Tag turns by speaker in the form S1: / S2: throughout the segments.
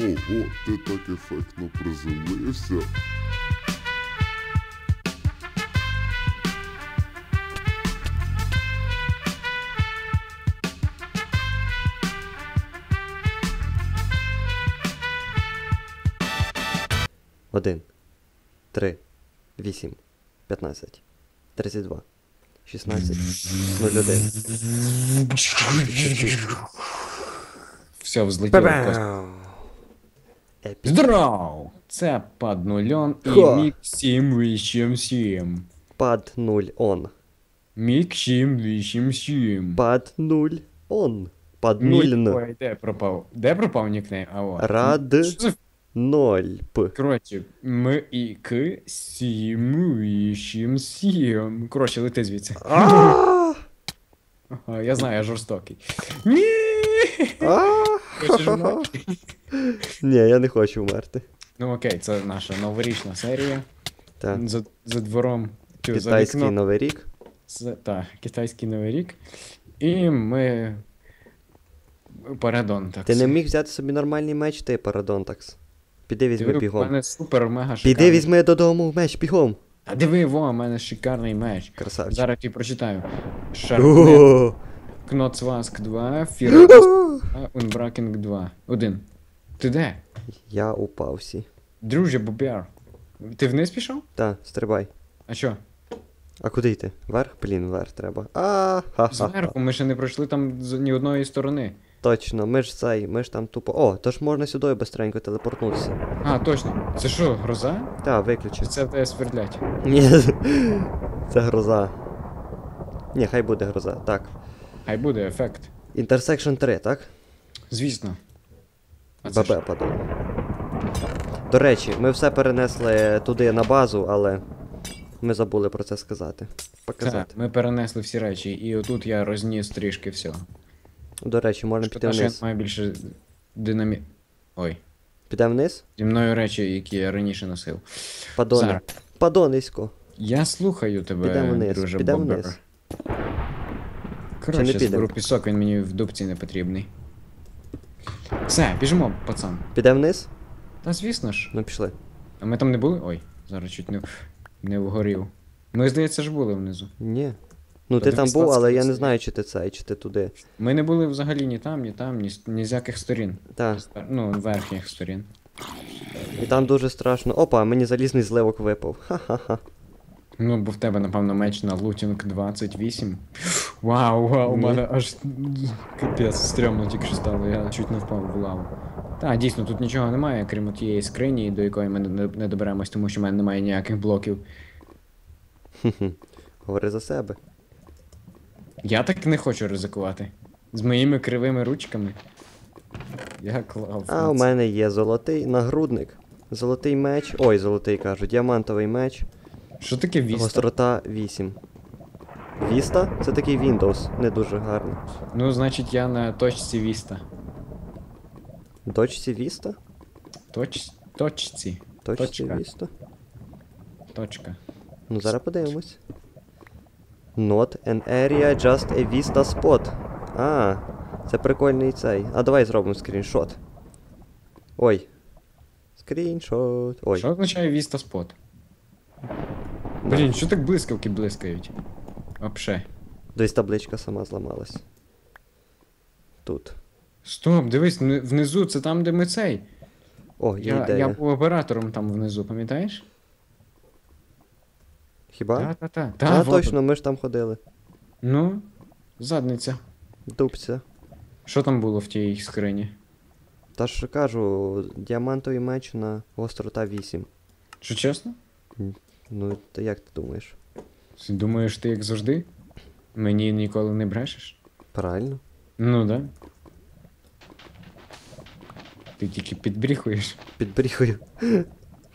S1: Ого, ти так ефектно приземлився.
S2: Один, три, вісім, п'ятнадцять, тридцять два, шістнадцять, нуль один.
S3: Все, взлетіло.
S2: Ба-бам! Епік.
S3: Здоров! Це пад нульон і
S2: Ха.
S3: мік 787.
S2: Пад нуль он.
S3: Мік 787.
S2: Пад нуль он. Пад нуль
S3: Мік...
S2: н.
S3: Ой, де пропав? Де пропав нікнейм? А от.
S2: Рад
S3: Що за...
S2: ноль п.
S3: Коротше, М і К 787. Коротше, лети звідси.
S2: А!
S3: Ага, я знаю, я жорстокий. Ні!
S2: А!
S3: Хочеш вмерти?
S2: Ні, я не хочу вмерти.
S3: Ну окей, це наша новорічна серія.
S2: Так.
S3: За, за двором. За
S2: Китайський
S3: вікном.
S2: новий рік.
S3: Так, китайський новий рік. І ми. Парадон, так.
S2: Ти не міг взяти собі нормальний меч, ти Парадонтакс. Піди візьми
S3: Диви, У мене супер мега
S2: Піди візьми додому меч бігом.
S3: А диви, во, у мене шикарний меч.
S2: Красавчик.
S3: Зараз я прочитаю. Шарпнет, Кноцваск 2, Фірос 2, Унбракінг 2. Один. Ти де?
S2: Я упав всі.
S3: Друже, Бобяр. Ти вниз пішов?
S2: Та, стрибай.
S3: А що?
S2: А куди йти? Вверх? Блін, вверх треба. А, ха ха
S3: Зверху, ми ще не пройшли там з ні одної сторони.
S2: Точно, ми ж цей, ми ж там тупо. О, тож можна сюди бистренько телепортнутися.
S3: А, точно. Це що, гроза?
S2: Та,
S3: Чи
S2: виключи.
S3: це в тебе свердлять?
S2: Ні, це гроза. Ні, хай буде гроза. Так.
S3: Хай буде ефект.
S2: Intersection 3, так?
S3: Звісно. А це
S2: ББ
S3: що?
S2: До речі, ми все перенесли туди на базу, але ми забули про це сказати.
S3: Так, ми перенесли всі речі, і отут я розніс трішки всього.
S2: До речі, можна піти
S3: Шкода, що я
S2: вниз.
S3: маю більше динамі... Ой.
S2: Підемо вниз?
S3: Зі мною речі, які я раніше носив.
S2: Падони.
S3: Зараз.
S2: Падонисько.
S3: Я слухаю тебе,
S2: Підемо вниз,
S3: друже
S2: підемо
S3: Бобер.
S2: вниз.
S3: Коротше,
S2: підемо?
S3: зберу пісок, він мені в дубці не потрібний. Все, біжимо, пацан.
S2: Підемо вниз?
S3: Та звісно ж.
S2: Ну пішли.
S3: А ми там не були? Ой, зараз чуть не, не вгорів. Ми, здається, ж були внизу.
S2: Ні. Ну
S3: Та
S2: ти там був, але я не знаю, чи ти цей, чи ти туди.
S3: Ми не були взагалі ні там, ні там, ні, ні з яких сторін.
S2: Так.
S3: Ну, верхніх сторін.
S2: І там дуже страшно. Опа, мені залізний зливок випав. Ха-ха-ха.
S3: Ну, бо в тебе, напевно, меч на лутінг 28. Вау, вау, у мене аж капець, стрьомно тільки що стало, я чуть не впав в лаву. Так, дійсно, тут нічого немає, крім тієї скрині, до якої ми не, доберемось, тому що в мене немає ніяких блоків.
S2: Говори за себе.
S3: Я так не хочу ризикувати. З моїми кривими ручками. Я клав.
S2: А у мене є золотий нагрудник. Золотий меч. Ой, золотий кажу, діамантовий меч.
S3: Що таке віста?
S2: Гострота 8. Віста? Це такий Windows, не дуже гарний.
S3: Ну, значить, я на точці віста.
S2: Дочці Віста?
S3: Точ... Точці.
S2: Точці
S3: Точка.
S2: Віста?
S3: Точка.
S2: Ну зараз подивимось. Not an area, just a Vista spot. А, це прикольний цей. А давай зробимо скріншот. Ой. Скріншот. Ой.
S3: Що означає віста спот? Блін, що так блискавки блискають? Вообще.
S2: Десь табличка сама зламалась. Тут.
S3: Стоп, дивись, вни- внизу це там, де ми цей.
S2: О, є
S3: Я,
S2: ідея.
S3: я був оператором там внизу, пам'ятаєш?
S2: Хіба?
S3: Та-та-та.
S2: Та,
S3: Та, вот.
S2: точно, ми ж там ходили.
S3: Ну, задниця.
S2: Дубця.
S3: Що там було в тій скрині?
S2: Та ж кажу, діамантовий меч на гострота 8.
S3: Що чесно?
S2: Ну, то як ти думаєш?
S3: Ти Думаєш, ти як завжди? Мені ніколи не брешеш?
S2: Правильно?
S3: Ну да. Ти тільки підбріхуєш.
S2: Підбріхую.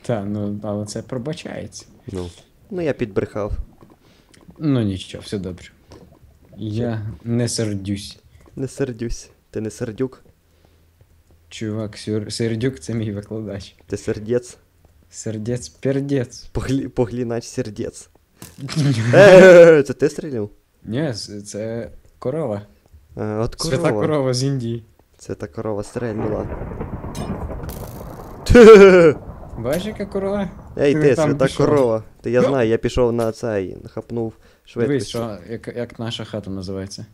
S3: Та, ну, але це пробачається.
S2: Ну. Ну я підбрехав.
S3: Ну нічого, все добре. Я не сердюсь.
S2: Не сердюсь. Ти не сердюк,
S3: Чувак, сюр... сердюк це мій викладач.
S2: ти сердець.
S3: Сердець пердець.
S2: Поглі... Поглінач сердець. Е, Це ти стріляв?
S3: Ні, це корова.
S2: А, От
S3: Свята
S2: корова.
S3: корова з Індії.
S2: Це та корова стрельнула.
S3: Бачиш, яка корова?
S2: Ей,
S3: Ти
S2: ти,
S3: там
S2: свята
S3: пішов.
S2: корова. Ти я знаю, я пішов на цей, хапнув
S3: Дивись,
S2: швидкість.
S3: що, як, як наша хата називається.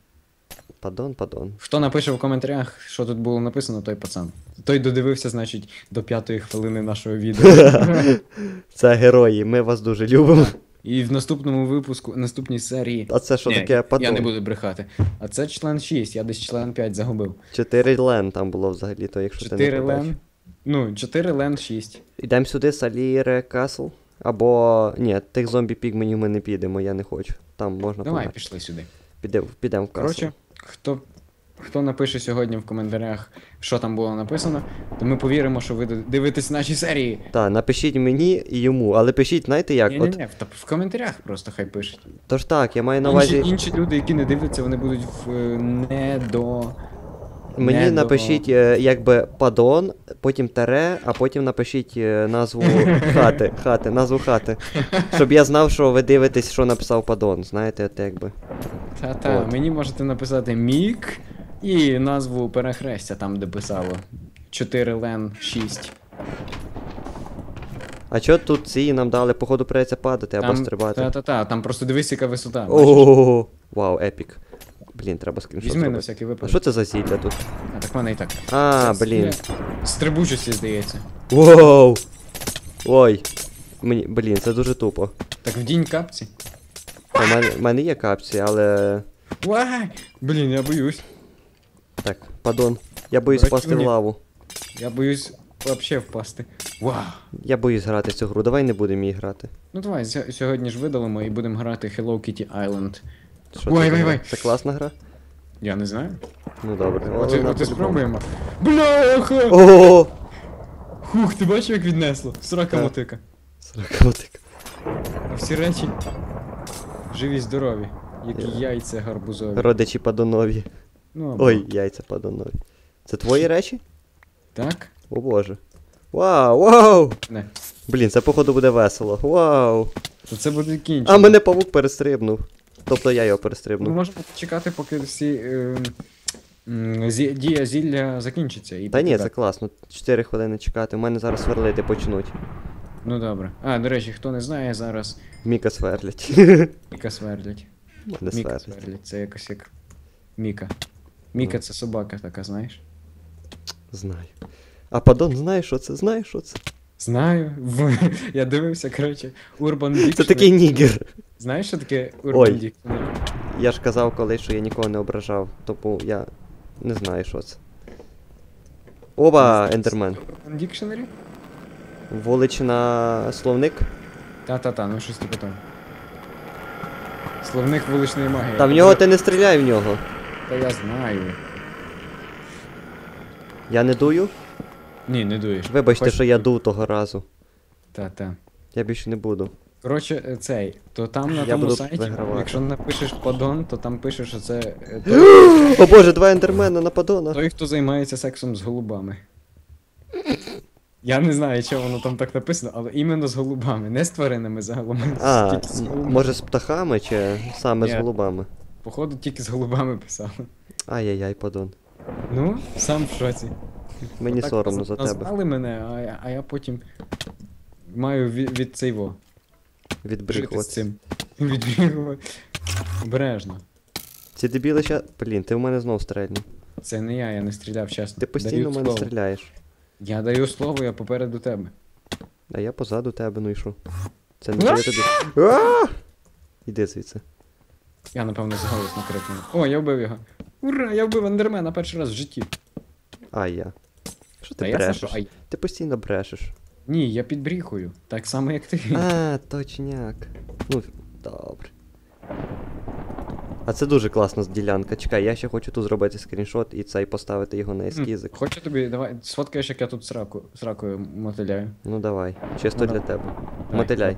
S2: Падон, падон.
S3: Хто напише в коментарях, що тут було написано, той пацан. Той додивився, значить, до п'ятої хвилини нашого відео.
S2: Це герої, ми вас дуже любимо.
S3: І в наступному випуску, наступній серії.
S2: А це що
S3: Ні,
S2: таке падон?
S3: Я не буду брехати. А це член 6, я десь член 5 загубив.
S2: 4 лен там було взагалі, то якщо ти
S3: 4
S2: не побачив.
S3: лен. Ну, 4 лен 6.
S2: Йдемо сюди, Саліре Касл. Або. Ні, тих зомбі пігменів ми не підемо, я не хочу. Там можна
S3: Давай, пішли сюди.
S2: Підемо, підемо в касл.
S3: Коротше, хто, хто напише сьогодні в коментарях, що там було написано, то ми повіримо, що ви дивитесь наші серії.
S2: Так, напишіть мені і йому, але пишіть, знаєте як?
S3: Ні,
S2: От,
S3: ні, в, коментарях просто хай пишуть.
S2: Тож так, я маю на
S3: Інші,
S2: увазі.
S3: інші люди, які не дивляться, вони будуть в е, не до.
S2: Мені
S3: не
S2: напишіть е, якби падон, потім тере, а потім напишіть е, назву хати, хати, назву хати. Щоб я знав, що ви дивитесь, що написав падон. Знаєте, от якби.
S3: Та-та, мені можете написати мік і назву перехрестя там, де писало. 4 лен 6.
S2: А чо тут ці нам дали, походу, придеться падати або
S3: Там,
S2: стрибати.
S3: та-та-та, там просто дивись, яка висота.
S2: Ого! Вау, епік. Блін, треба скріншот
S3: Візьми на
S2: зробити.
S3: всякий
S2: А
S3: випадок.
S2: що це за зілля тут?
S3: А так в мене і так.
S2: А,
S3: Це
S2: блін.
S3: Стрибучості, здається.
S2: Воу! Ой. Мені, блін, це дуже тупо.
S3: Так вдінь капці.
S2: У мене, в мене є капці, але.
S3: Вай! Блін, я боюсь.
S2: Так, падон. Я боюсь
S3: Давай,
S2: впасти в лаву.
S3: Я боюсь вообще впасти. Вау!
S2: Я боюсь грати в цю гру, давай не будемо її грати.
S3: Ну давай, сь- сьогодні ж видалимо і будемо грати Hello Kitty Island.
S2: Що
S3: Ой,
S2: це, за гра? це класна гра?
S3: Я не знаю.
S2: Ну добре.
S3: От і
S2: по-любому.
S3: спробуємо. Бляха!
S2: Ого!
S3: Хух, ти бачив, як віднесло? Срака
S2: Так.
S3: мотика. А всі речі живі, здорові. Як
S2: Я-
S3: яйця гарбузові.
S2: Родичі падонові.
S3: Ну, або-
S2: Ой, яйця падонові. Це твої речі?
S3: Так?
S2: О боже. Вау, вау!
S3: Не.
S2: Блін, це походу буде весело. Вау!
S3: То це буде кінчено.
S2: А мене павук перестрибнув. Тобто я його
S3: Ми
S2: перестрибнув.
S3: можемо чекати, поки всі е, зі- дія зілля закінчиться. І
S2: Та ні, це класно. 4 хвилини чекати. У мене зараз сверлити почнуть.
S3: Ну добре. А, до речі, хто не знає, зараз
S2: Міка сверлять.
S3: Міка свердлять.
S2: Мене
S3: Міка
S2: сверлять.
S3: сверлять, це якось як Міка. Міка це собака така, знаєш?
S2: Знаю. А падон, знаєш, що це? Знаєш, що це?
S3: Знаю. Я дивився, коротше, Urban Dictionary.
S2: Це такий нігер.
S3: Знаєш, що таке Urban
S2: Ой.
S3: Dictionary?
S2: Я ж казав колись, що я нікого не ображав. Тому я не знаю, що це. Оба, ендермен.
S3: Urban Dictionary?
S2: Вулична словник.
S3: Та-та-та, ну щось типу того. Словник вуличної магії.
S2: Та в нього ти не стріляй в нього.
S3: Та я знаю.
S2: Я не дую.
S3: Ні, не дуєш.
S2: Вибачте,
S3: Хоч-
S2: що я дув того разу.
S3: Та-та.
S2: Я більше не буду.
S3: Коротше, е, цей, то там на
S2: Я
S3: тому
S2: буду
S3: сайті,
S2: вигравати.
S3: якщо напишеш падон, то там пише, що це е, той,
S2: О боже, два ендермена на падона.
S3: той, хто займається сексом з голубами. Я не знаю, чого воно там так написано, але іменно з голубами, не з тваринами загалом.
S2: А,
S3: тільки з
S2: м-
S3: голубами.
S2: може з птахами чи саме з
S3: Ні.
S2: голубами?
S3: Походу, тільки з голубами писали.
S2: Ай-яй-яй, падон.
S3: Ну, сам в шоці.
S2: Мені соромно за тебе.
S3: Назвали мене, а я, а я потім маю від, від цейво. Жити з цим. Відбігувати. Обережно.
S2: Ці дебіли ще. Блін, ти в мене знов стрельнув.
S3: Це не я, я не стріляв, чесно.
S2: Ти постійно в мене стріляєш.
S3: Я даю слово, я попереду тебе.
S2: А я позаду тебе, ну і що? Це не я тобі. Іди звідси.
S3: Я, напевно, зголосно крикнув. О, я вбив його. Ура, я вбив ендермена перший раз в житті.
S2: Ай я. Що
S3: Та
S2: ти
S3: я
S2: брешеш?
S3: Саша, ай.
S2: Ти постійно брешеш.
S3: Ні, я підбріхую. Так само, як ти.
S2: А, точняк. Ну, добре. А це дуже класна ділянка. Чекай, я ще хочу тут зробити скріншот і цей поставити його на ескізик.
S3: Хочу тобі, давай, сфоткаєш, як я тут сраку, сракою мотиляю.
S2: Ну давай, чисто
S3: Ну,
S2: для
S3: давай.
S2: тебе. Мотиляй.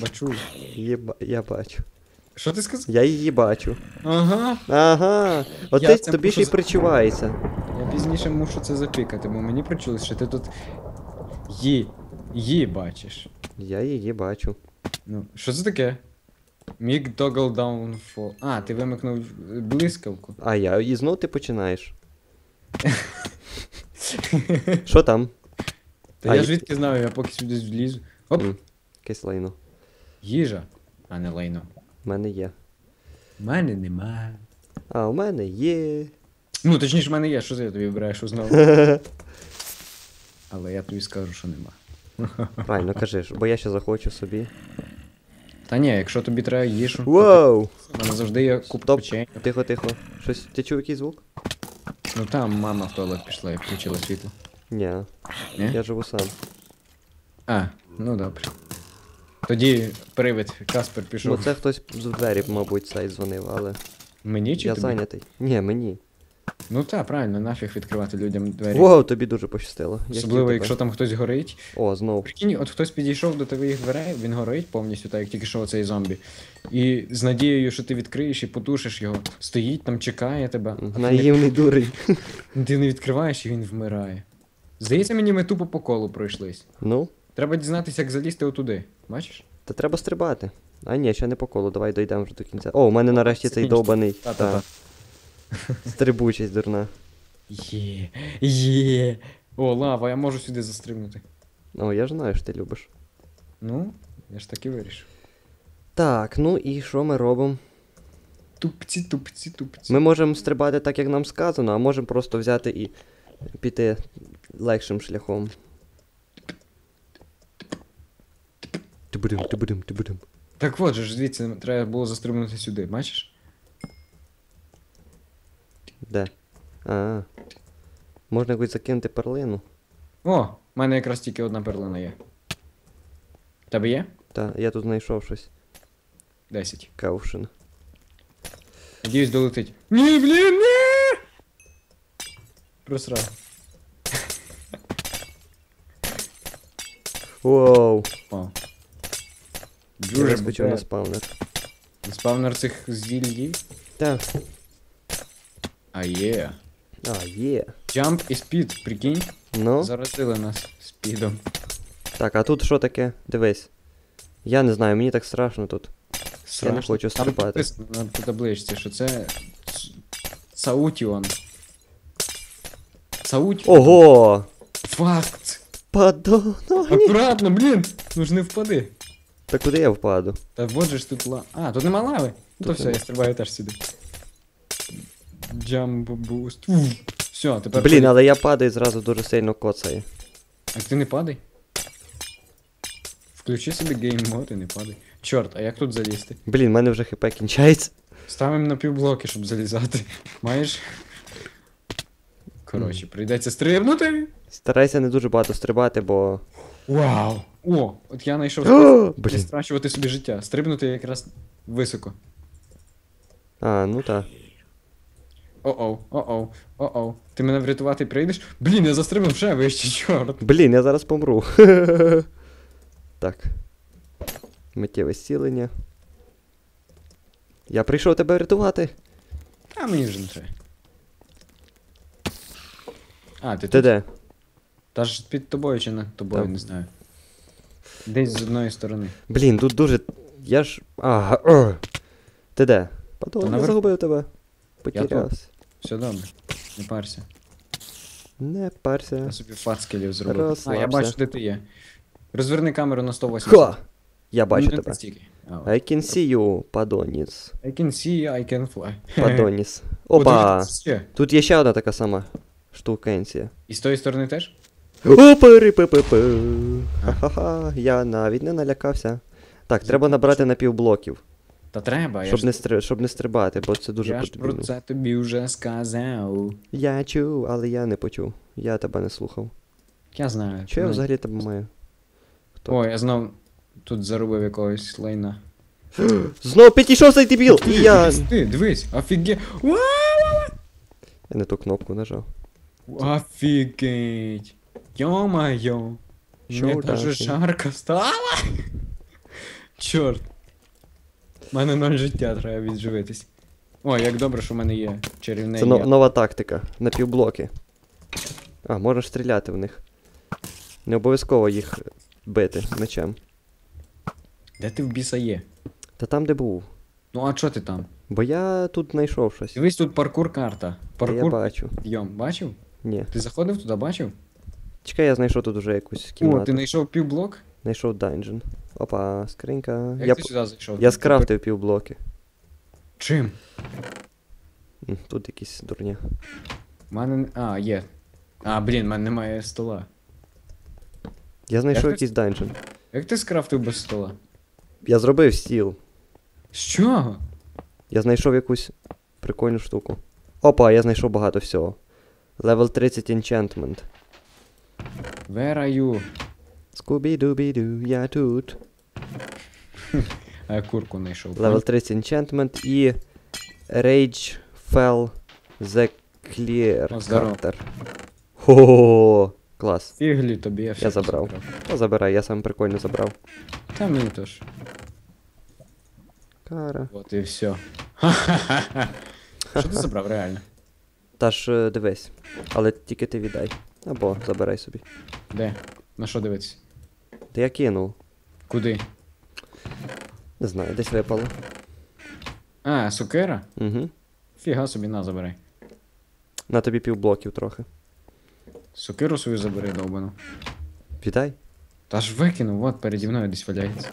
S2: Бачу. Єба... Я бачу.
S3: Що ти сказав?
S2: Я її бачу.
S3: Ага.
S2: Ага.
S3: Я
S2: Оце тобі ще й причувається.
S3: Я пізніше мушу це запікати, бо мені причулось, що ти тут її. Її бачиш.
S2: Я її бачу.
S3: Ну, що це таке? Міг Toggle Downfall. А, ти вимикнув е, блискавку.
S2: А я і знов ти починаєш. Що там?
S3: Та
S2: А,
S3: я звідки знаю, я поки сюди влізу. Оп!
S2: М, Якесь лайно.
S3: Їжа, а не лайно.
S2: У мене є.
S3: У мене немає.
S2: А, у мене є.
S3: Ну, точніше, в мене є, що я тобі вибираєш знову. Але я тобі скажу, що нема.
S2: Правильно кажи, бо я ще захочу собі.
S3: Та ні, якщо тобі треба їжу,
S2: Воу!
S3: в мене завжди є купа печень.
S2: Тихо, тихо. Щось. Ти чув якийсь звук?
S3: Ну там мама в туалет пішла і включила світло.
S2: Ні? Я живу сам.
S3: А, ну добре. Тоді привид, Каспер пішов.
S2: Ну це хтось з двері, мабуть, цей дзвонив, але.
S3: Мені чи
S2: я
S3: тобі?
S2: зайнятий. Ні, мені.
S3: Ну так, правильно, нафіг відкривати людям двері.
S2: Воу, тобі дуже пощастило.
S3: Особливо, якщо там хтось горить.
S2: О, знов.
S3: Прикинь, от хтось підійшов до твоїх дверей, він горить повністю, так як тільки що цей зомбі. І з надією, що ти відкриєш і потушиш його. Стоїть там, чекає тебе.
S2: Наївний дурень.
S3: Ти не відкриваєш і він вмирає. Здається, мені ми тупо по колу пройшлись.
S2: Ну,
S3: Треба дізнатися, як залізти отуди. Бачиш?
S2: та треба стрибати. А ні, ще не по колу, давай дійдемо вже до кінця. О, у мене нарешті цей довбаний.
S3: Та-та-та.
S2: та. Стрибучість дурна.
S3: Є, є. О, лава, я можу сюди застрибнути.
S2: О, я ж знаю, що ти любиш.
S3: Ну, я ж так і вирішив.
S2: Так, ну і що ми робимо?
S3: Тупці, тупці, тупці.
S2: Ми можемо стрибати так, як нам сказано, а можемо просто взяти і піти легшим шляхом. Тибудим, тибудим, тибудим.
S3: Так от же ж звідси треба було застрибнути сюди, бачиш?
S2: Де? А. Можна якось закинути перлину.
S3: О, в мене якраз тільки одна перлина є. В Тебе є?
S2: Та, я тут знайшов щось.
S3: Десять.
S2: Каушин.
S3: Надіюсь, долетить. Ні, блін, ні! Просрав.
S2: Воу!
S3: О.
S2: Я
S3: Дуже
S2: розпочав на
S3: буде.
S2: спавнер.
S3: Спавнер цих зіль.
S2: Так.
S3: А є.
S2: А, є.
S3: Jump і спід, прикинь.
S2: Ну.
S3: Заразили нас спідом.
S2: Так, а тут що таке? Дивись. Я не знаю, мені так страшно тут.
S3: Страшно.
S2: хочу
S3: Там
S2: стрибати.
S3: написано на по табличці, що це Ц- Саутіон. Саутіон.
S2: Ого!
S3: Факт!
S2: Падон!
S3: Акуратно, блін! Ну ж не впади.
S2: Та куди я впаду?
S3: Та вот же ж тут ла. А, тут нема лави. Ну то все, я стрибаю теж сюди. Jump boost. Все, тепер.
S2: Блін, але я падаю і зразу дуже сильно коцає.
S3: А ти не падай. Включи собі гейм мод і не падай. Чорт, а як тут залізти?
S2: Блін, в мене вже хп кінчається.
S3: Ставимо на півблоки, щоб залізати. Маєш? Коротше, прийдеться стрибнути.
S2: Старайся не дуже багато стрибати, бо.
S3: Вау! О, от я знайшов спосіб не страчувати собі життя. Стрибнути якраз високо.
S2: А, ну так.
S3: О-оу, о-оу, о-оу. Ти мене врятувати прийдеш? Блін, я застрибнув ще вище, чорт.
S2: Блін, я зараз помру. так. Миттєве зцілення. Я прийшов тебе рятувати.
S3: А мені вже не треба. А, ти
S2: Ти
S3: тут?
S2: де?
S3: Та ж під тобою чи над тобою,
S2: Там.
S3: не знаю. Десь з одної сторони.
S2: Блін, тут дуже. Я ж. Ага. о. Ти де? Падон, я
S3: наверх-
S2: загубив тебе.
S3: тут.
S2: Потерявся.
S3: Все добре. Не парся.
S2: Не парся.
S3: Я собі фацкелів зробив. А, я
S2: Розслабся.
S3: бачу, де ти є. Розверни камеру на 180.
S2: Ха! Я бачу
S3: Ну, не
S2: тебе.
S3: настільки. А, от.
S2: I can see you, падоніс.
S3: I can see, I can fly.
S2: Падоніс. Опа!
S3: тут
S2: є ще одна така сама штукенція.
S3: І з тої сторони теж?
S2: Ха-ха-ха, я навіть не налякався. Так, треба набрати напівблоків,
S3: Та треба, я
S2: щоб
S3: ж,
S2: не, стри... щоб не стрибати, бо це дуже
S3: я ж
S2: потрібно.
S3: про це тобі вже сказав.
S2: Я чув, але я не почув. Я тебе не слухав.
S3: Я знаю.
S2: Що я
S3: Ну,
S2: взагалі тебе маю? Хто?
S3: Ой, я знов тут заробив якогось лайна.
S2: Знов підійшов цей дебіл! І я.
S3: Ти, дивись, офіге.
S2: Я не ту кнопку нажав.
S3: Офігеть. Йо-майо.
S2: Що так?
S3: жарко стало. Чорт. У мене ноль життя, треба відживитись. О, як добре, що в мене є чарівне.
S2: Це
S3: я.
S2: нова тактика. На півблоки. А, можеш стріляти в них. Не обов'язково їх бити мечем.
S3: Де ти в біса є?
S2: Та там, де був.
S3: Ну а чо ти там?
S2: Бо я тут знайшов щось.
S3: Дивись, тут паркур карта.
S2: Та Я бачу.
S3: підйом. Бачив?
S2: Ні.
S3: Ти заходив туди, бачив?
S2: Чекай, я знайшов тут уже якусь
S3: О, ти знайшов півблок?
S2: Знайшов данжен. Опа, скринька.
S3: Як
S2: Я,
S3: ти сюди зайшов?
S2: я
S3: Ти
S2: скрафтив півблоки.
S3: Чим?
S2: Тут якісь дурня.
S3: У мене. А, є. А, блін, в мене немає стола.
S2: Я знайшов
S3: ти-
S2: якийсь данжен.
S3: Як ти скрафтив без стола?
S2: Я зробив стіл.
S3: З чого?
S2: Я знайшов якусь прикольну штуку. Опа, я знайшов багато всього. Level 30 enchantment.
S3: Where are you?
S2: Скубі-дубі-ду, я тут.
S3: А я курку знайшов.
S2: Level 30 enchantment і Rage Fell the Clear
S3: О, здорово.
S2: Carter. Хо-хо-хо. Клас.
S3: Фіглі тобі я все
S2: забрав. Та забирай, я сам прикольно забрав.
S3: Та мені теж.
S2: Кара.
S3: От і все. Ха-ха-ха. Що ти забрав реально?
S2: Та ж е, дивись. Але тільки ти віддай. Або забирай собі.
S3: Де? На що дивитися?
S2: Та я кинув.
S3: Куди?
S2: Не знаю, десь випало.
S3: А, сукера?
S2: Угу.
S3: Фіга собі на забирай.
S2: На тобі півблоків трохи.
S3: Сукеру свою забери, довбану.
S2: Віддай.
S3: Та ж викинув, от переді мною десь валяється.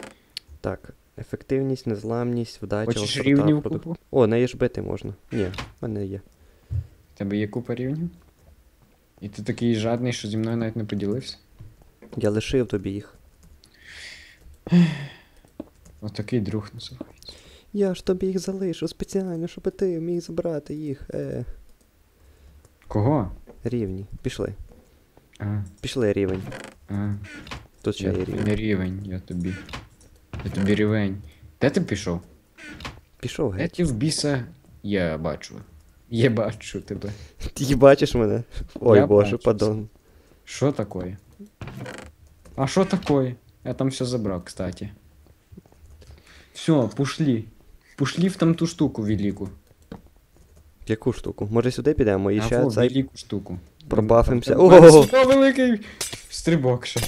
S2: Так. Ефективність, незламність, вдача,
S3: Хочеш
S2: острота,
S3: рівнів
S2: продук-
S3: купу?
S2: О, неї ж бити можна. Ні, в мене є.
S3: В тебе є купа рівнів? І ти такий жадний, що зі мною навіть не поділився?
S2: Я лишив тобі їх.
S3: Отакий друг називається.
S2: Я ж тобі їх залишу спеціально, щоб ти міг забрати їх. Е.
S3: Кого?
S2: Рівні. Пішли.
S3: А,
S2: Пішли рівень.
S3: а.
S2: Тут ще
S3: Я
S2: є рівень.
S3: не рівень, я тобі. Я тобі рівень. Де ти пішов?
S2: Пішов геть.
S3: ті в біса? Я бачу. Я бачу тебе.
S2: Ти бачиш мене? Ой
S3: Я
S2: боже,
S3: бачу.
S2: падон.
S3: Що такое? А що такое? Я там все забрал, кстати. Все, пошли. Пошли в там ту штуку велику.
S2: Яку штуку? Може сюди підемо і
S3: а
S2: ще
S3: во,
S2: цей
S3: велику штуку.
S2: пробафимося.
S3: Там- там-
S2: Ого!
S3: О, великий стрибок ще.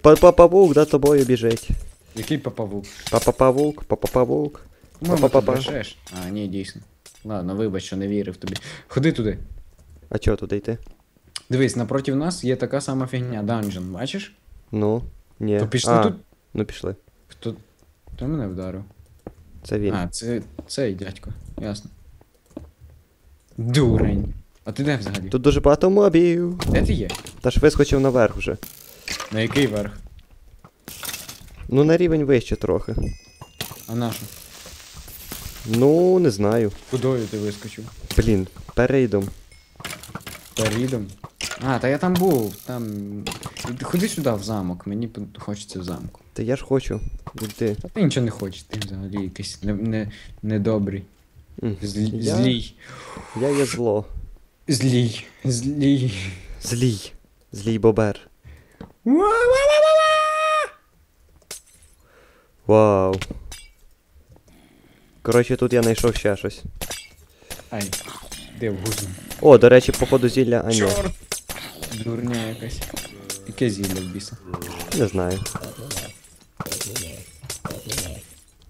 S2: Папа-павук, да тобою біжить.
S3: Який папавук?
S2: Папа-павук, папа-павук.
S3: По-моєму, ти
S2: Па-па-па-па.
S3: брешеш. А, ні, дійсно. Ладно, вибач, що не вірив тобі. Ходи туди.
S2: А чого туди йти?
S3: Дивись, напроти нас є така сама фігня, данжен, бачиш?
S2: Ну, ні.
S3: То пішли
S2: а,
S3: тут.
S2: Ну пішли.
S3: Хто. Хто мене вдарив?
S2: Це він.
S3: А, це цей дядько, ясно. Дурень. А ти де взагалі?
S2: Тут дуже багато мобів.
S3: Де ти є?
S2: Та ж вискочив наверх вже.
S3: На який верх?
S2: Ну на рівень вище трохи.
S3: А на що?
S2: Ну, не знаю.
S3: Кудою ти вискочив?
S2: Блін, перейдом.
S3: Перідом? А, та я там був, там. Ходи сюди в замок, мені хочеться в замку.
S2: Та я ж хочу. Іди.
S3: Та ти нічого не хочеш, ти взагалі якийсь не, не, недобрий.
S2: М,
S3: Злі,
S2: Я-
S3: Злій.
S2: Я є зло.
S3: Злій. Злій.
S2: Злій. Злій бобер. Вау. Коротше, тут я знайшов ще щось.
S3: Ай, де в гузну?
S2: О, до речі, походу зілля, а ні.
S3: Чорт! Дурня якась. Яке зілля в біса?
S2: Не знаю.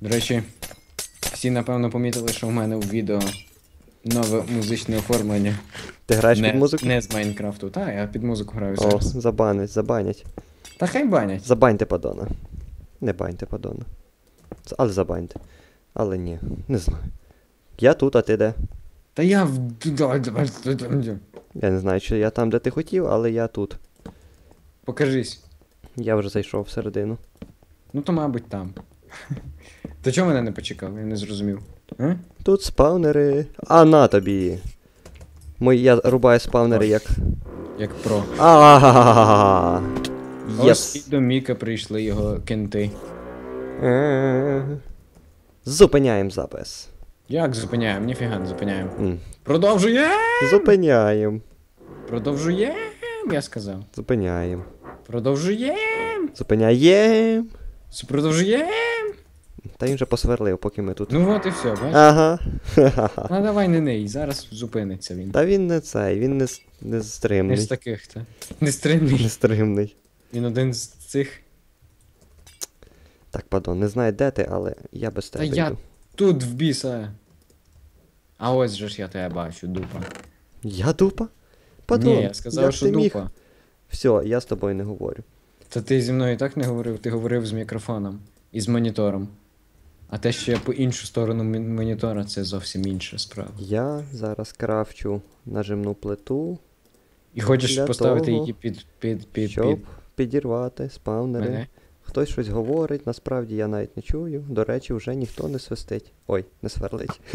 S3: До речі, всі напевно помітили, що в мене в відео нове музичне оформлення.
S2: Ти граєш
S3: не,
S2: під музику?
S3: Не з Майнкрафту. Та, я під музику граю
S2: О,
S3: зараз.
S2: забанять, забанять.
S3: Та хай банять.
S2: Забаньте падона. Не баньте падона. Але забаньте. Але ні, не знаю. Я тут, а ти де?
S3: Та я в.
S2: Я не знаю, чи я там, де ти хотів, але я тут.
S3: Покажись.
S2: Я вже зайшов всередину.
S3: Ну то, мабуть, там. То чого мене не почекав? Я не зрозумів. А?
S2: Тут спавнери. А на тобі. Мої, я рубаю спавнери як.
S3: Як про.
S2: а
S3: Ось і до Міка прийшли його кенти.
S2: Зупиняємо запис.
S3: Як зупиняємо? Ніфіга не зупиняємо.
S2: М.
S3: Продовжуємо!
S2: Зупиняємо.
S3: Продовжуємо, я сказав.
S2: Зупиняємо.
S3: Продовжуємо!
S2: Зупиняєм.
S3: Продовжує.
S2: Та він вже посверлив, поки ми тут.
S3: Ну от і все, бачиш?
S2: Ага.
S3: Ну давай не ней, зараз зупиниться він.
S2: Та він не цей, він не, не
S3: Не з таких, та. Не стримний.
S2: Не стримний.
S3: Він один з цих.
S2: Так, падон, не знаю, де ти, але я без
S3: Та
S2: тебе
S3: я
S2: йду.
S3: тут в біса. А ось же ж я тебе бачу, дупа.
S2: Я дупа? Падон,
S3: Ні, я сказав,
S2: як
S3: що
S2: ти міг?
S3: дупа.
S2: Все, я з тобою не говорю.
S3: Та ти зі мною і так не говорив, ти говорив з мікрофоном і з монітором. А те, що я по іншу сторону мі- монітора, це зовсім інша справа.
S2: Я зараз крафчу нажимну плиту,
S3: І хочеш
S2: Для
S3: поставити
S2: того,
S3: її під під під
S2: щоб
S3: під
S2: підірвати спавнери.
S3: мене.
S2: Хтось щось говорить, насправді я навіть не чую. До речі, вже ніхто не свистить. Ой, не сверлить.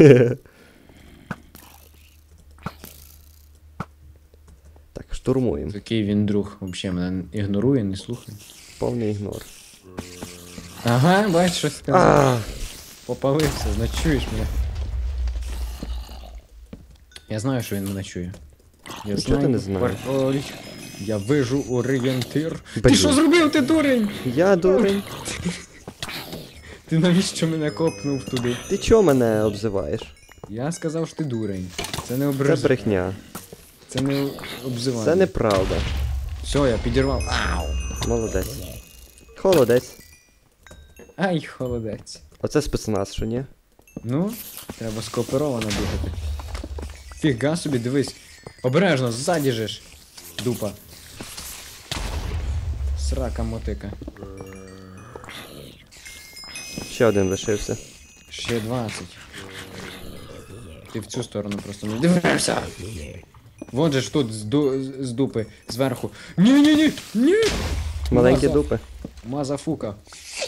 S2: так, штурмуємо.
S3: Такий він друг, взагалі мене ігнорує, не слухає.
S2: Повний ігнор.
S3: Ага, бачиш, щось сказав. Попалився, значить чуєш мене. Я знаю, що він мене чує. Я
S2: Нічого ти не знаєш.
S3: Я вижу орієнтир. Ти що зробив, ти дурень?
S2: я дурень.
S3: Ти навіщо мене копнув туди?
S2: Ти чого мене обзиваєш?
S3: Я сказав, що ти дурень. Це не
S2: Це брехня.
S3: Це не обзивання.
S2: Це неправда.
S3: Все, я підірвав. Ау!
S2: Молодець. Холодець.
S3: Ай, холодець.
S2: Оце спецназ, що ні?
S3: Ну, треба скооперовано бігати. Фіга собі, дивись. Обережно, ззаді же ж. Дупа. Срака мотика.
S2: Ще один лишився.
S3: Ще 20. Ти в цю сторону просто не дивишся. Вон же ж тут з, ду... з дупи, зверху. Ні-ні-ні! Ні!
S2: Маленькі
S3: Маза-
S2: дупи.
S3: Мазафука.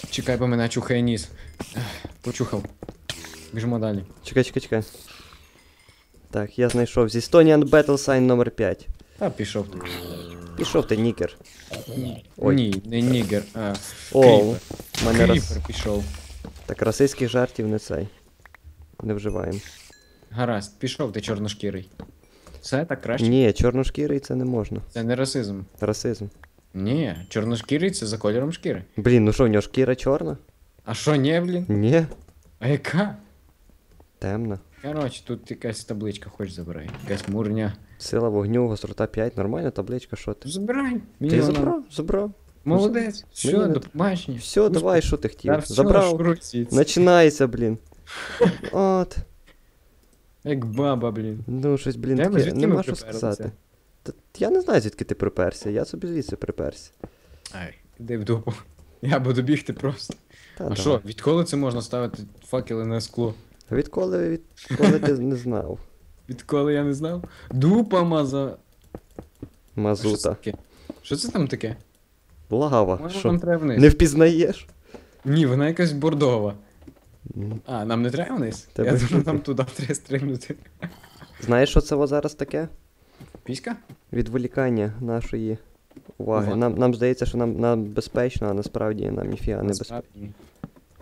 S3: Чекай, бо мене чухає ніс. Ех, Почухав. Біжимо далі.
S2: Чекай, чекай, чекай. Так, я знайшов зі Estonian Battle Sign номер 5.
S3: Та пішов. ти.
S2: Пішов ти, нікер. Ой.
S3: Ні, не нігер, а
S2: О, мене раз...
S3: Пішов.
S2: Так, расистських жартів не цей. Не вживаємо.
S3: Гаразд, пішов ти чорношкірий. Все так краще?
S2: Ні, чорношкірий це не можна.
S3: Це не расизм.
S2: Расизм.
S3: Ні, чорношкірий це за кольором шкіри.
S2: Блін, ну що, в нього шкіра чорна?
S3: А що, не, блін?
S2: Ні,
S3: А яка?
S2: темна.
S3: Коротше, тут якась табличка, хоч забирай. Якась мурня.
S2: Сила вогню, гострота 5, нормальна табличка, що ти?
S3: Забирай. Мені
S2: Ти
S3: вона-
S2: забрав? Забрав.
S3: Молодець. Все,
S2: Мені не
S3: до побачення.
S2: Все,
S3: Успіх.
S2: давай, що ти
S3: Та
S2: хотів?
S3: все,
S2: Забрав.
S3: шуруй звідси.
S2: Начинається, блін. От.
S3: Як баба, блін.
S2: Ну, щось, блін,
S3: Де ми?
S2: таке,
S3: Звідки
S2: нема що
S3: приперлися?
S2: сказати. Та, я не знаю, звідки ти приперся, я собі звідси приперся.
S3: Ай, іди в дупу. Я буду бігти просто.
S2: Та,
S3: А
S2: давай.
S3: що, відколи це можна ставити факели на скло?
S2: Відколи, відколи ти не знав?
S3: Відколи я не знав? Дупа маза. А Що це
S2: Мазута.
S3: таке? Що це там таке?
S2: Лава.
S3: Може
S2: Що?
S3: нам треба вниз?
S2: Не впізнаєш?
S3: Ні, вона якась бордова. А, нам не треба вниз?
S2: Тебе
S3: я думаю, нам туди треба стрибнути.
S2: Знаєш, що це зараз таке?
S3: Піська?
S2: Відволікання нашої уваги.
S3: Ува.
S2: Нам, нам здається, що нам, нам безпечно, а насправді нам ніфіга не безпечно.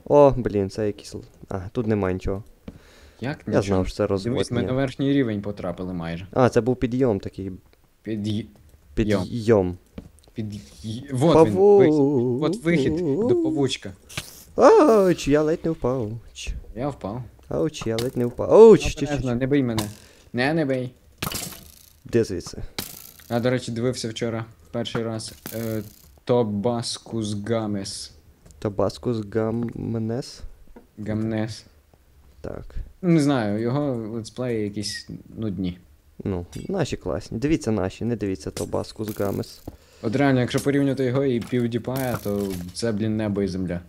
S2: О, блін, це якийсь. А, тут нема нічого.
S3: Як
S2: Я знав, що це
S3: Дивись, ми на
S2: Ні.
S3: верхній рівень потрапили майже.
S2: А, це був підйом такий.
S3: Під... й-
S2: Підйом.
S3: Під... й- Вот він, вихід. От вихід до павучка.
S2: Ауч, я ледь не впав. Ч.
S3: Я впав.
S2: Ауч, я ледь не впав. Ауч, чи, чи,
S3: Обережно,
S2: чи.
S3: не бий мене. Не, не бий.
S2: Де звідси?
S3: А, до речі, дивився вчора перший раз. Е, Тобаскус Гамес.
S2: Табаскус гамнес?
S3: Гамнес.
S2: Так.
S3: Не знаю, його летсплеї якісь нудні.
S2: Ну, наші класні. Дивіться наші, не дивіться Табаскус гамес.
S3: От реально, якщо порівняти його і PewDiePie, то це, блін, небо і земля.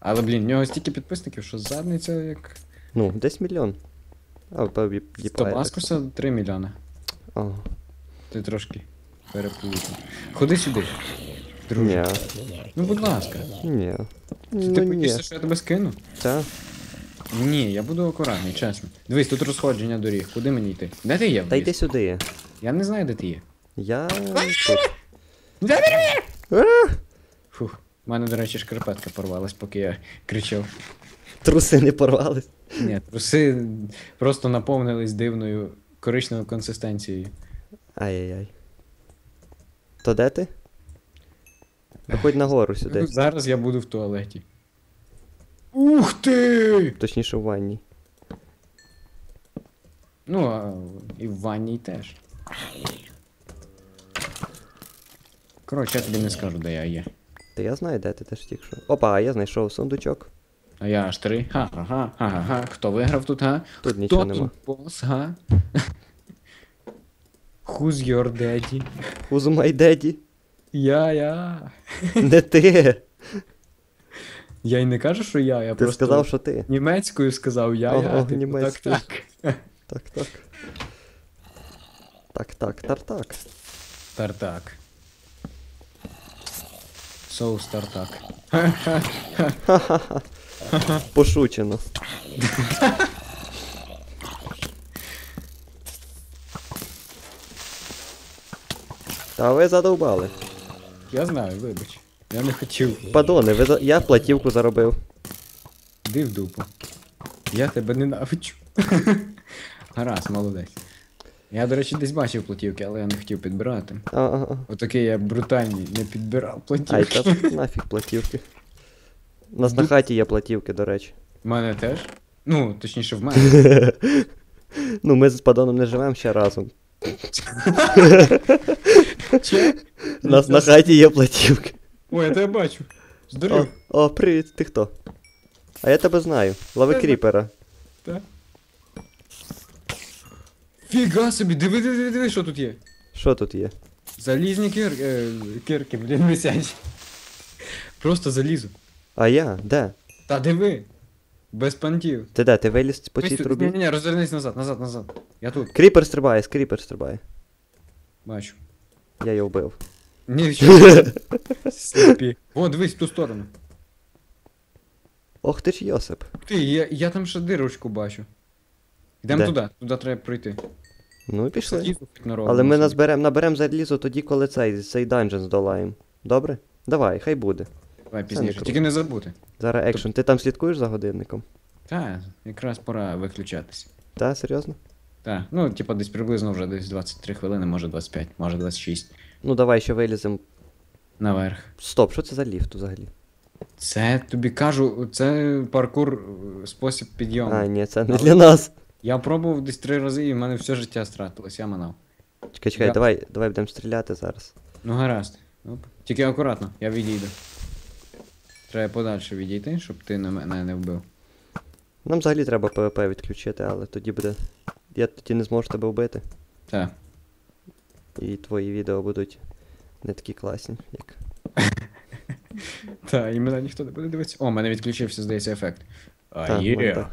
S3: Але, блін, в нього стільки підписників, що задниця як.
S2: Ну, десь мільйон. А,
S3: З. Тобаскуса 3 мільйони.
S2: Ага.
S3: Ти трошки переплутав. Ходи сюди. Друже.
S2: Ні.
S3: Ну, будь ласка.
S2: Ні.
S3: Ти
S2: Ну,
S3: ти боїшся, що я тебе скину?
S2: Та.
S3: Ні, я буду акуратний, чесно. Дивись, тут розходження доріг. Куди мені йти? Де ти є?
S2: Та йди сюди.
S3: Я не знаю, де ти є.
S2: Я тут.
S3: Фух. У мене, до речі, шкарпетка порвалась, поки я кричав.
S2: Труси не порвались.
S3: Ні, труси просто наповнились дивною коричневою консистенцією.
S2: Ай-яй-яй. То де ти? Виходь нагору сюди.
S3: Зараз я буду в туалеті. Ух ти!
S2: Точніше в ванні.
S3: Ну, а і в ванній теж. Коротше, я тобі не скажу, де я є.
S2: Та я знаю, де ти теж тільки що. Опа, а я знайшов сундучок.
S3: А я аж три. Ха-ха-ха, ха-ха-ха. Хто виграв тут, га?
S2: Тут
S3: Хто
S2: нічого
S3: тут
S2: нема.
S3: бос, га? Who's your daddy?
S2: Who's my daddy?
S3: Я, я.
S2: Не ти.
S3: Я й не кажу, що я, я
S2: Ти
S3: просто
S2: сказав, що ти.
S3: німецькою сказав я,
S2: Ого,
S3: я. Типу, так, так.
S2: Так, так. Так, так, тартак.
S3: Тартак. Соус тартак.
S2: Пошучено. Та ви задовбали.
S3: Я знаю, вибач. Я не хотів.
S2: Падони, ви за... я платівку заробив.
S3: Ди в дупу. Я тебе ненавиджу. Гаразд, молодець. Я, до речі, десь бачив платівки, але я не хотів підбирати.
S2: А, а, а.
S3: Отакий я брутальний, не підбирав
S2: Ай,
S3: платівки.
S2: та нафіг платівки. У нас на хаті є платівки, до речі.
S3: В мене теж. Ну, точніше, в мене.
S2: Ну, ми з падоном не живемо ще разом. У нас на хаті є платівки.
S3: Ой, я тебе бачу.
S2: О, о, привіт, ти хто? А я тебе знаю. Лови
S3: Тебе.
S2: кріпера.
S3: Так. Фіга собі, диви, диви, диви, диви, що тут є.
S2: Що тут є?
S3: Залізні кир... е, кирки, блін, висять. Просто залізо.
S2: А я? Де?
S3: Та диви. Без пантів.
S2: Ти де? Ти виліз по цій трубі?
S3: ні, ні, розвернись назад, назад, назад. Я тут,
S2: Кріпер стрибає, скріпер стрибає.
S3: бачу.
S2: Я його вбив.
S3: Ні, що. Сліпі. О, дивись в ту сторону.
S2: Ох ти ж Йосип.
S3: Ти, я, я там ще дирочку бачу. Йдемо
S2: Де?
S3: туди, туди треба пройти.
S2: Ну і пішли.
S3: Наробимо
S2: Але ми назберем, наберем залізо тоді, коли цей, цей данжен здолаємо. Добре? Давай, хай буде.
S3: Давай
S2: Це
S3: пізніше,
S2: круто.
S3: тільки не забути.
S2: Зараз екшн. Ти там слідкуєш за годинником?
S3: Та, якраз пора виключатися.
S2: Та, серйозно?
S3: Так, ну, типа десь приблизно вже десь 23 хвилини, може 25, може 26.
S2: Ну давай ще виліземо.
S3: Наверх.
S2: Стоп, що це за ліфт взагалі?
S3: Це тобі кажу, це паркур е, спосіб підйому.
S2: А, ні, це не для нас.
S3: Я пробував десь три рази і в мене все життя стратилось, я манав.
S2: Чекай, чекай,
S3: Я-
S2: давай, давай будемо стріляти зараз.
S3: Ну гаразд. Оп. Тільки акуратно, я відійду. Треба подальше відійти, щоб ти на мене не вбив.
S2: Нам взагалі треба ПВП відключити, але тоді буде. Я тоді не зможу тебе вбити.
S3: Так.
S2: І твої відео будуть не такі класні, як.
S3: Так, і мене ніхто не буде дивитися. О, мене відключився, здається, ефект. А
S2: Та,
S3: є.
S2: так.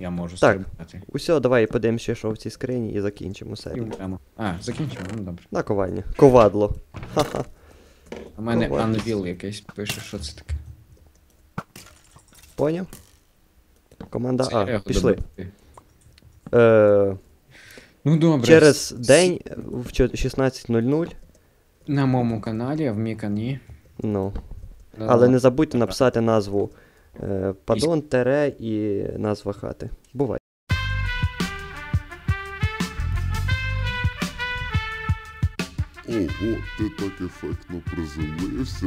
S3: Я можу
S2: Так.
S3: стрибати.
S2: Усьо, давай подивимося, що в цій скрині і закінчимо
S3: І
S2: серію.
S3: А, закінчимо, ну добре.
S2: Наковальня. Ковадло. Ха-ха.
S3: У мене
S2: ладно.
S3: Unreal якийсь пише, що це таке.
S2: Поняв? Команда
S3: Це
S2: А.
S3: його
S2: Пішли.
S3: добив.
S2: Е,
S3: Ну добре.
S2: через день в 16.00.
S3: На моєму каналі, а в Мікані.
S2: Ну.
S3: Да,
S2: Але не забудьте написати назву е, Падон тере і назва хати. Бувай.
S1: Ого, ти так ефектно приземлився.